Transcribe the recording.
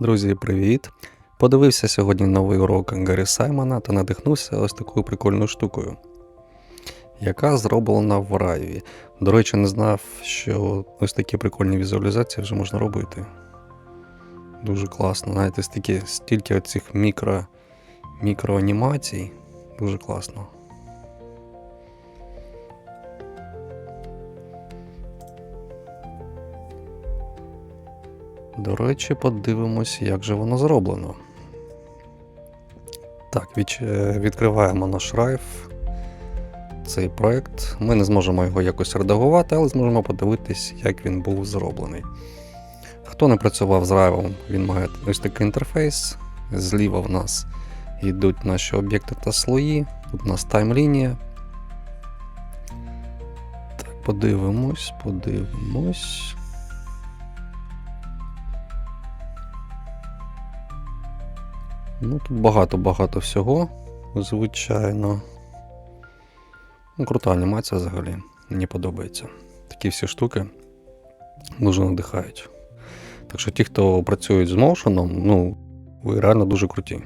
Друзі, привіт! Подивився сьогодні новий урок Гаррі Саймона та надихнувся ось такою прикольною штукою, яка зроблена в Райві. До речі, не знав, що ось такі прикольні візуалізації вже можна робити. Дуже класно. Знаєте, стільки, стільки оцих мікро, мікроанімацій. Дуже класно. До речі, подивимось, як же воно зроблено. Так, е, відкриваємо наш райф. Цей проект. Ми не зможемо його якось редагувати, але зможемо подивитись, як він був зроблений. Хто не працював з райвом, він має ось такий інтерфейс. Зліва в нас йдуть наші об'єкти та слої. Тут у нас таймлінія. Так, подивимось, подивимось. Ну, тут багато-багато всього, звичайно. Ну, крута анімація взагалі. Мені подобається. Такі всі штуки дуже надихають. Так що ті, хто працюють з моушеном, ну, ви реально дуже круті.